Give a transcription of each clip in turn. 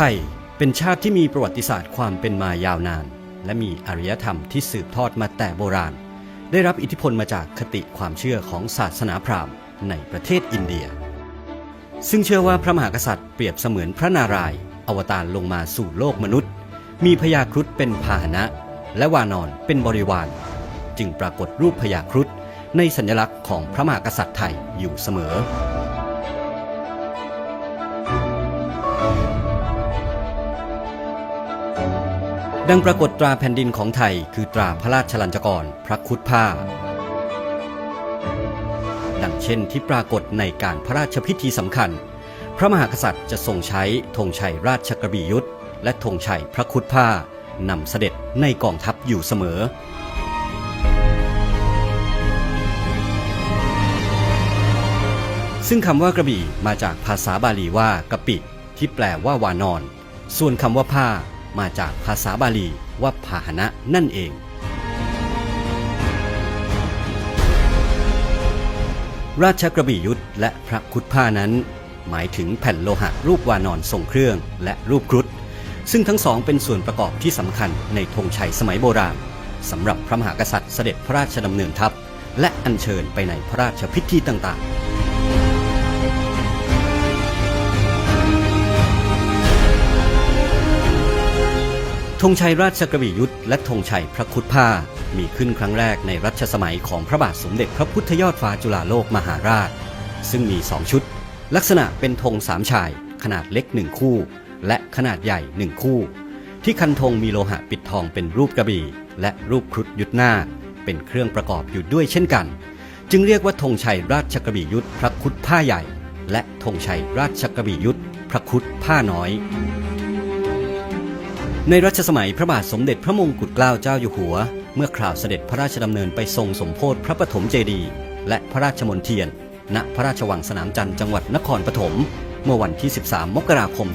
ไทยเป็นชาติที่มีประวัติศาสตร์ความเป็นมายาวนาน และมีอารยธรรมที่สืบทอดมาแต่โบราณ ได้รับอิทธิพลมาจากคติความเชื่อของศาสนาพราหมณ์ในประเทศอินเดีย ซึ่งเชื่อว่าพระมหากษัตริย์เปรียบเสมือนพระนารายณ์อวตารลงมาสู่โลกมนุษย์ มีพญาครุฑเป็นพาหนะ และวานอนเป็นบริวาร จึงปรากฏรูปพญาครุฑในสัญลักษณ์ของพระมหากษัตริย์ไทยอยู่เสมอ ดังปรากฏตราแผ่นดินของไทย คือตราพระราชลัญจกร พระครุฑผ้า ดังเช่นที่ปรากฏในการพระราชพิธีสำคัญ พระมหากษัตริย์จะทรงใช้ธงชัยราชกระบี่ยุทธและธงชัยพระครุฑผ้านำเสด็จในกองทัพอยู่เสมอซึ่งคำว่ากระบี่มาจากภาษาบาลีว่ากะปิ ที่แปลว่า วานอน ส่วนคำว่าผ้า มาจากภาษาบาลีว่าพาหนะนั่นเอง ราชกระบี่ยุทธและพระครุฑผ้านั้น หมายถึงแผ่นโลหะรูปวานอนทรงเครื่องและรูปครุฑซึ่งทั้งสองเป็นส่วนประกอบที่สำคัญในธงชัยสมัยโบราณสำหรับพระมหากษัตริย์เสด็จพระราชดำเนินทัพ และอัญเชิญไปในพระราชพิธีต่างๆ งชัยราชกระบี่ยุทธและธงชัยพระครุฑผ้า มีขึ้นครั้งแรกในรัชสมัยของพระบาทสมเด็จพระพุทธยอดฟ้าจุฬาโลกมหาราช ซึ่งมีสองชุด ลักษณะเป็นธงสามชาย ขนาดเล็กหนึ่งคู่ และขนาดใหญ่หนึ่งคู่ ที่คันธงมีโลหะปิดทองเป็นรูปกระบี่ และรูปครุฑยุทธนาคเป็นเครื่องประกอบอยู่ด้วยเช่นกัน จึงเรียกว่าธงชัยราชกระบี่ยุทธพระครุฑผ้าใหญ่ และธงชัยราชกระบี่ยุทธพระครุฑผ้าน้อย ในรัชสมัยพระบาทสมเด็จพระมงกุฎเกล้าเจ้าอยู่หัว เมื่อคราวเสด็จพระราชดำเนินไปทรงสมโพธิพระปฐมเจดีย์และพระราชมนเทียน ณพระราชวังสนามจันทร์จังหวัดนครปฐมเมื่อวันที่ 13 มกราคม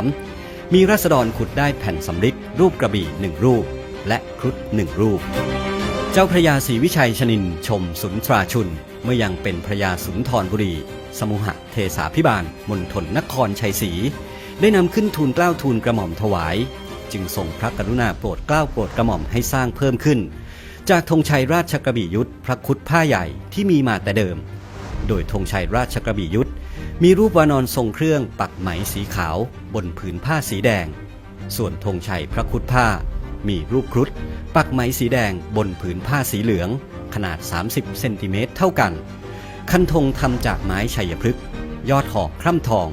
2453 มีราษฎรขุดได้แผ่นสำริดรูปกระบี่หนึ่งรูป และครุฑหนึ่งรูป เจ้าพระยาศรีวิชัยชนินชมสุนทราชุน เมื่อยังเป็นพระยาสุนทรบุรี สมุหะเทสาพิบาลมณฑลนครชัยศรี ได้นำขึ้นทูลเกล้าทูลกระหม่อมถวาย จึงทรงพระกรุณาโปรดเกล้าโปรดกระหม่อมให้สร้างเพิ่มขึ้น จากธงชัยราชกระบี่ยุทธพระครุฑผ้าใหญ่ที่มีมาแต่เดิม โดยธงชัยราชกระบี่ยุทธมีรูปวานอนทรงเครื่องปักไหมสีขาวบนผืนผ้าสีแดง ส่วนธงชัยพระครุฑผ้า มีรูปครุฑปักไหมสีแดงบนผืนผ้าสีเหลือง ขนาด 30 เซนติเมตรเท่ากัน คันธงทำจากไม้ชัยพฤกษ์ยอดหอกคร่ำทอง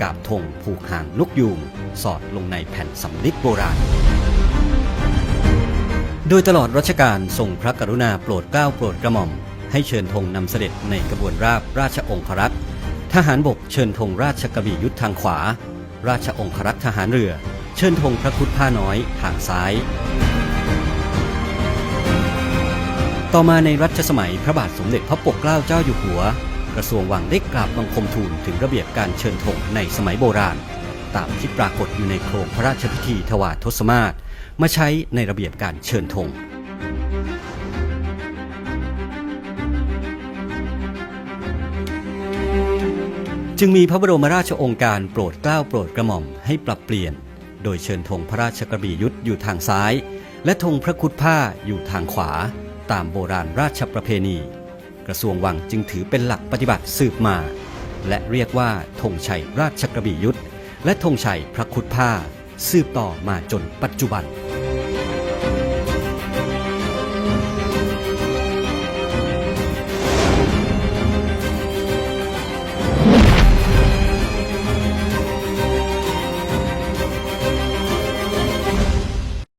กาบธงผูกหางนกยูงสอดลงในแผ่นสำลิดโบราณ โดยตลอดรัชกาลทรงพระกรุณาโปรดเกล้าโปรดกระหม่อม ให้เชิญธงนำเสด็จในกระบวนราบราชองครักษ์ทหารบกเชิญธงราชกระบี่ยุทธทางขวา ราชองครักษ์ทหารเรือ เชิญธงพระคุฑผ้าน้อยทางซ้าย ต่อมาในรัชสมัยพระบาทสมเด็จพระปกเกล้าเจ้าอยู่หัว กระทรวงวังได้กราบบังคมทูลถึงระเบียบการเชิญธงในสมัยโบราณ ตามที่ปรากฏอยู่ในโครงพระราชพิธีถวายทศมาศมาใช้ในระเบียบการเชิญธงจึงมีพระบรมราชองค์การโปรดเกล้าโปรดกระหม่อมให้ปรับเปลี่ยน โดยเชิญธงพระราชกระบี่ยุทธอยู่ทางซ้าย และธงพระครุฑผ้าอยู่ทางขวา ตามโบราณราชประเพณี กระทรวงวังจึงถือเป็นหลักปฏิบัติสืบมา และเรียกว่าธงชัยราชกระบี่ยุทธและธงชัยพระคุดผ้า สืบต่อมาจนปัจจุบัน